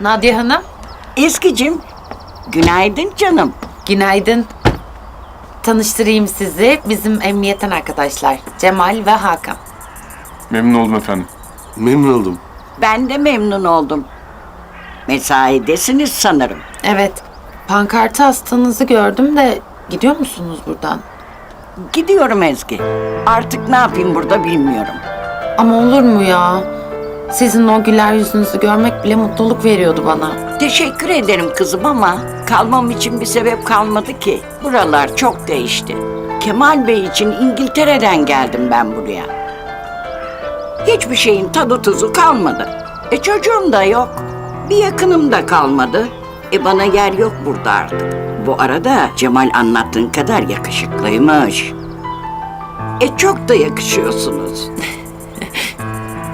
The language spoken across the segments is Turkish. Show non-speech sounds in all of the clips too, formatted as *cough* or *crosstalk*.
Nadia Hanım, Eskicim, günaydın canım. günaydın. Tanıştırayım sizi. Bizim emniyetten arkadaşlar. Cemal ve Hakan. Memnun oldum efendim. Memnun oldum. Ben de memnun oldum. Mesaidesiniz sanırım. Evet, pankartı hastanızı gördüm de gidiyor musunuz buradan? Gidiyorum Ezgi. Artık ne yapayım burada bilmiyorum. Ama olur mu ya? Sizin o güler yüzünüzü görmek bile mutluluk veriyordu bana. Teşekkür ederim kızım ama kalmam için bir sebep kalmadı ki. Buralar çok değişti. Kemal Bey için İngiltere'den geldim ben buraya. Hiçbir şeyin tadı tuzu kalmadı. E çocuğum da yok. Bir yakınım da kalmadı. E bana yer yok burada artık. Bu arada Cemal anlattığın kadar yakışıklıymış. E çok da yakışıyorsunuz. *laughs*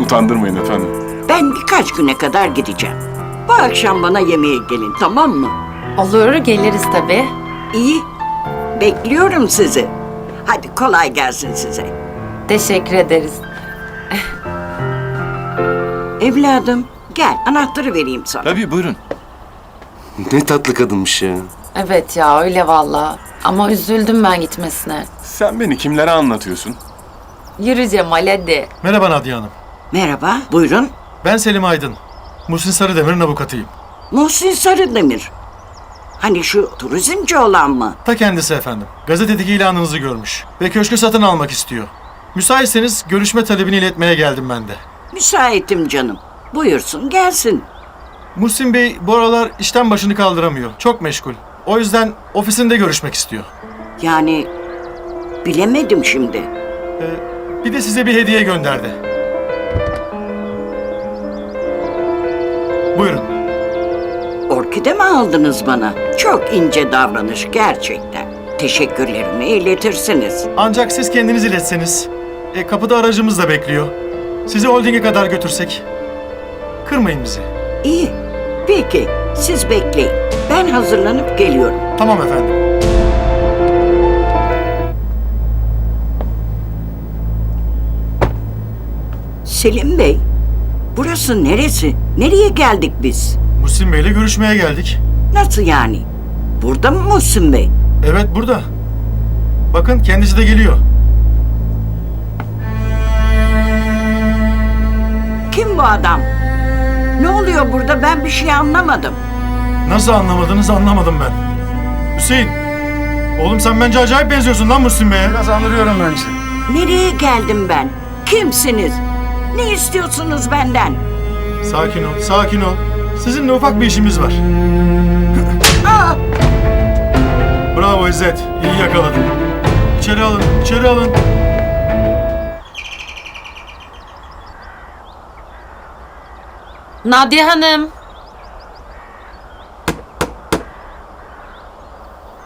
Utandırmayın efendim. Ben birkaç güne kadar gideceğim. Bu akşam bana yemeğe gelin tamam mı? Olur, geliriz tabii. İyi. Bekliyorum sizi. Hadi kolay gelsin size. Teşekkür ederiz. Evladım gel anahtarı vereyim sana. Tabii buyurun. Ne tatlı kadınmış ya. Evet ya, öyle valla. Ama üzüldüm ben gitmesine. Sen beni kimlere anlatıyorsun? Yürü Cemal hadi. Merhaba Nadia Hanım. Merhaba buyurun. Ben Selim Aydın. Muhsin Sarıdemir'in avukatıyım. Muhsin Sarıdemir. Hani şu turizmci olan mı? Ta kendisi efendim. Gazetedeki ilanınızı görmüş ve köşkü satın almak istiyor. Müsaitseniz görüşme talebini iletmeye geldim ben de. Müsaitim canım. Buyursun gelsin. Muhsin Bey bu aralar işten başını kaldıramıyor. Çok meşgul. O yüzden ofisinde görüşmek istiyor. Yani bilemedim şimdi. Ee, bir de size bir hediye gönderdi. Buyurun. Orkide mi aldınız bana? Çok ince davranış gerçekten. Teşekkürlerimi iletirsiniz. Ancak siz kendiniz iletseniz. E, kapıda aracımız da bekliyor. Sizi holdinge kadar götürsek. Kırmayın bizi. İyi. Peki siz bekleyin. Ben hazırlanıp geliyorum. Tamam efendim. Selim Bey, burası neresi? Nereye geldik biz? Muhsin Bey'le görüşmeye geldik. Nasıl yani? Burada mı Muhsin Bey? Evet burada. Bakın kendisi de geliyor. Kim bu adam? Ne oluyor burada? Ben bir şey anlamadım. Nasıl anlamadınız anlamadım ben. Hüseyin. Oğlum sen bence acayip benziyorsun lan Muhsin Bey'e. Biraz anlıyorum bence. Nereye geldim ben? Kimsiniz? Ne istiyorsunuz benden? Sakin ol, sakin ol. Sizinle ufak bir işimiz var. Aa, Bravo İzzet. iyi yakaladın. İçeri alın, içeri alın. Nadia Hanım.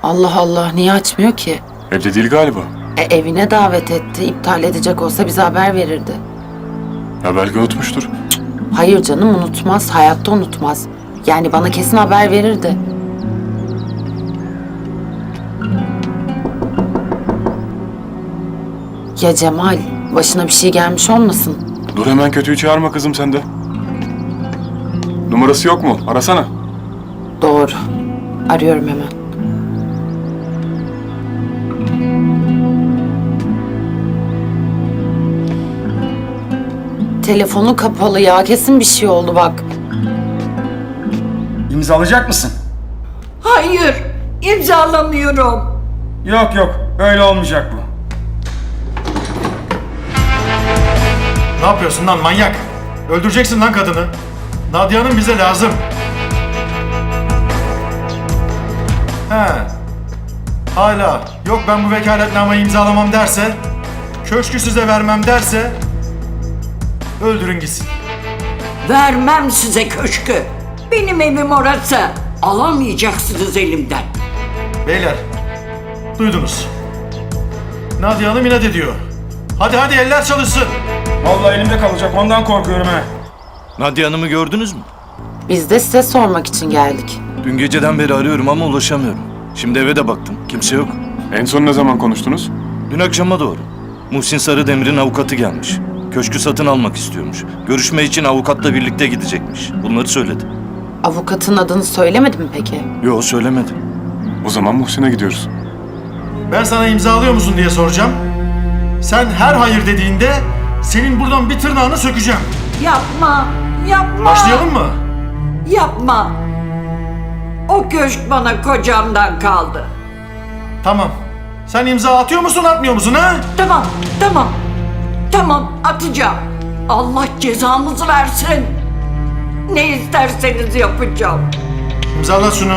Allah Allah, niye açmıyor ki? Evde değil galiba. E, evine davet etti. İptal edecek olsa bize haber verirdi. Ya belki unutmuştur. Hayır canım unutmaz, hayatta unutmaz. Yani bana kesin haber verirdi. Ya Cemal, başına bir şey gelmiş olmasın? Dur hemen kötüyü çağırma kızım sen de. Numarası yok mu? Arasana. Doğru. Arıyorum hemen. Telefonu kapalı ya. Kesin bir şey oldu bak. İmzalayacak mısın? hayır, imzalamıyorum. Yok yok, öyle olmayacak bu. Ne yapıyorsun lan manyak? Öldüreceksin lan kadını. Nadia Hanım bize lazım. He. Hala yok ben bu vekaletnameyi imzalamam derse, köşkü size vermem derse öldürün gitsin. Vermem size köşkü. Benim evim orası. Alamayacaksınız elimden. Beyler, duydunuz. Nadia Hanım inat ediyor. Hadi hadi eller çalışsın. Vallahi elimde kalacak, ondan korkuyorum ha. Nadia Hanım'ı gördünüz mü? Biz de size sormak için geldik. Dün geceden beri arıyorum ama ulaşamıyorum. Şimdi eve de baktım. Kimse yok. En son ne zaman konuştunuz? Dün akşama doğru. Muhsin Sarıdemir'in avukatı gelmiş. Köşkü satın almak istiyormuş. Görüşme için avukatla birlikte gidecekmiş. Bunları söyledi. Avukatın adını söylemedi mi peki? Yo söylemedim. O zaman Muhsin'e gidiyoruz. Ben sana imzalıyor musun diye soracağım. Sen her hayır dediğinde senin buradan bir tırnağını sökeceğim. Yapma, yapma. Başlayalım mı? Yapma. O köşk bana kocamdan kaldı. Tamam. Sen imza atıyor musun atmıyor musun ha? Tamam, tamam. Tamam, atacağım. Allah cezamızı versin. Ne isterseniz yapacağım. İmzala şunu.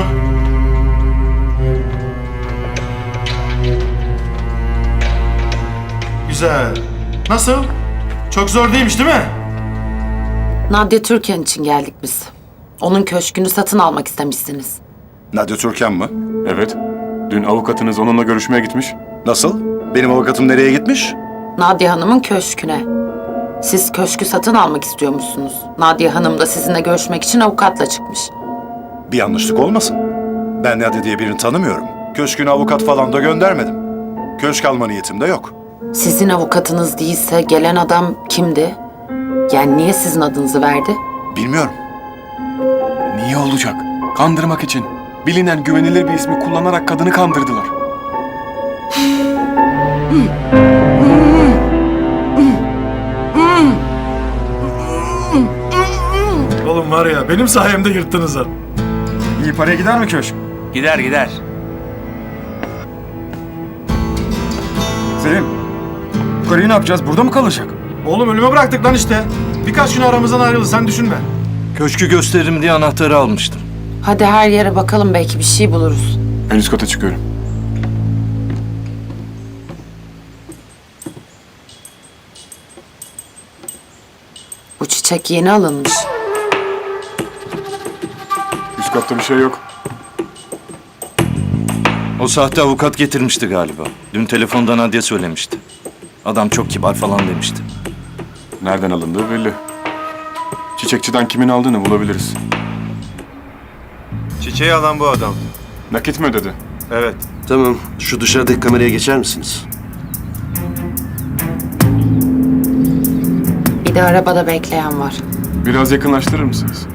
Güzel. Nasıl? Çok zor değilmiş değil mi? Nadia Türkan için geldik biz. Onun köşkünü satın almak istemişsiniz. Nadia Türkan mı? Evet. Dün avukatınız onunla görüşmeye gitmiş. Nasıl? Benim avukatım nereye gitmiş? Nadia Hanım'ın köşküne. Siz köşkü satın almak istiyormuşsunuz. Nadia Hanım da sizinle görüşmek için avukatla çıkmış. Bir yanlışlık olmasın. Ben Nadia diye birini tanımıyorum. Köşküne avukat falan da göndermedim. Köşk alma niyetim de yok. Sizin avukatınız değilse gelen adam kimdi? Yani niye sizin adınızı verdi? Bilmiyorum. Niye olacak? Kandırmak için. Bilinen güvenilir bir ismi kullanarak kadını kandırdılar. *laughs* Oğlum var ya benim sayemde yırttınız ha. İyi paraya gider mi köşk? Gider gider. Selim. Karıyı ne yapacağız? Burada mı kalacak? Oğlum ölüme bıraktık lan işte. Birkaç gün aramızdan ayrıldı sen düşünme. Köşkü gösteririm diye anahtarı almıştım. Hadi her yere bakalım belki bir şey buluruz. En üst kata çıkıyorum. Bu çiçek yeni alınmış. Üst katta bir şey yok. O sahte avukat getirmişti galiba. Dün telefonda Nadia söylemişti. Adam çok kibar falan demişti. Nereden alındığı belli. Çiçekçiden kimin aldığını bulabiliriz. Çiçeği alan bu adam. Nakit mi ödedi? Evet. Tamam. Şu dışarıdaki kameraya geçer misiniz? Bir de arabada bekleyen var. Biraz yakınlaştırır mısınız?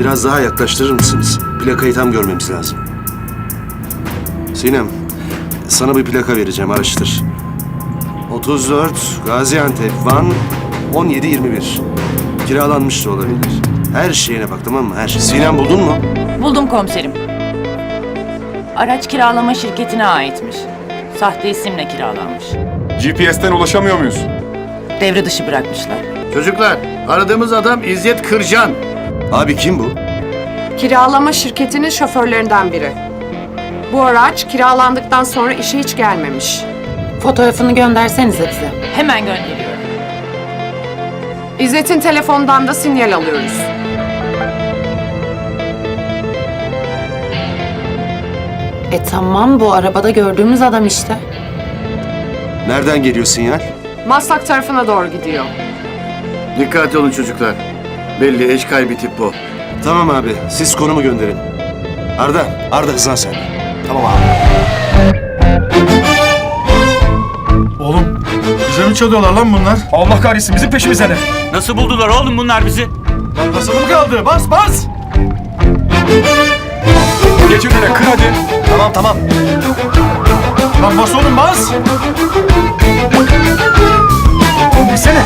Biraz daha yaklaştırır mısınız? Plakayı tam görmemiz lazım. Sinem, sana bir plaka vereceğim, araştır. 34 Gaziantep Van 1721. Kiralanmış da olabilir. Her şeyine bak tamam mı? Her şey. Sinem buldun mu? Buldum komiserim. Araç kiralama şirketine aitmiş. Sahte isimle kiralanmış. GPS'ten ulaşamıyor muyuz? Devre dışı bırakmışlar. Çocuklar, aradığımız adam İzzet Kırcan. Abi kim bu? Kiralama şirketinin şoförlerinden biri. Bu araç kiralandıktan sonra işe hiç gelmemiş. Fotoğrafını göndersenize bize. Hemen gönderiyorum. İzzet'in telefondan da sinyal alıyoruz. E tamam bu arabada gördüğümüz adam işte. Nereden geliyor sinyal? Maslak tarafına doğru gidiyor. Dikkatli olun çocuklar. Belli eş kaybı tip bu. Tamam abi, siz konumu gönderin. Arda, Arda hızlan sen. Tamam abi. Oğlum bize mi çalıyorlar lan bunlar? Allah kahretsin bizim peşimize ne? Nasıl buldular oğlum bunlar bizi? Basılı mı kaldı? Bas bas! Geç önüne kır hadi. Tamam tamam. Lan bas oğlum bas! Desene.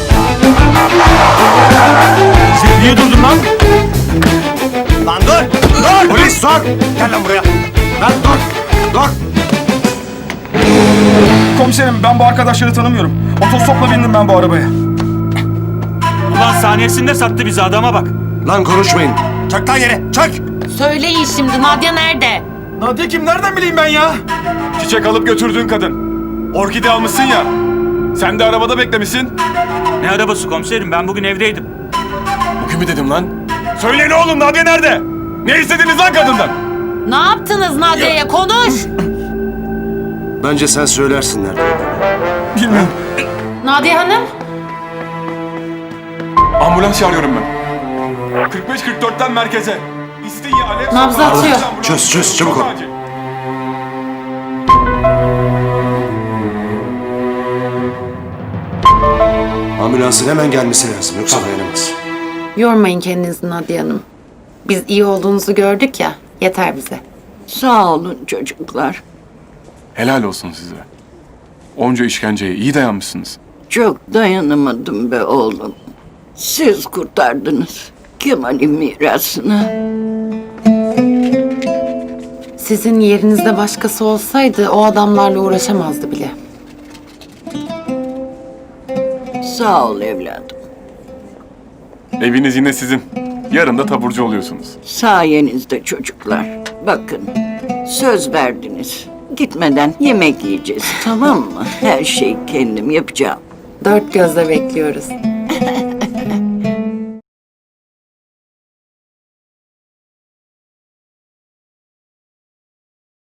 Sen niye durdun lan? Lan dur! Dur! Polis dur! Gel lan buraya. Lan dur! Dur! Komiserim ben bu arkadaşları tanımıyorum. Otostopla bindim ben bu arabaya. Ulan saniyesinde sattı bizi adama bak. Lan konuşmayın. Çök lan yere, çök! Söyleyin şimdi Nadia nerede? Nadia kim nereden bileyim ben ya? Çiçek alıp götürdüğün kadın. Orkide almışsın ya. Sen de arabada beklemişsin. Ne arabası komiserim ben bugün evdeydim. Bugün mü dedim lan? Söyleyin oğlum Nadia nerede? Ne istediniz lan kadından? Ne yaptınız Nadia'ya? Konuş! Bence sen söylersin nerede. Bilmiyorum. Nadia Hanım? Ambulans çağırıyorum ben. 45-44'ten merkeze. İstinye Alev... Nabzı atıyor. Çöz, çöz, çabuk ol. acil. Ambulansın hemen gelmesi lazım, yoksa dayanamaz. Yormayın kendinizi Nadia Hanım. Biz iyi olduğunuzu gördük ya, yeter bize. Sağ olun çocuklar. Helal olsun size. Onca işkenceye iyi dayanmışsınız. Çok dayanamadım be oğlum. Siz kurtardınız Kemal'in mirasını. Sizin yerinizde başkası olsaydı o adamlarla uğraşamazdı bile. Sağ ol evladım. Eviniz yine sizin. Yarın da taburcu oluyorsunuz. Sayenizde çocuklar. Bakın söz verdiniz. Gitmeden yemek yiyeceğiz tamam mı? Her şeyi kendim yapacağım. Dört gözle bekliyoruz.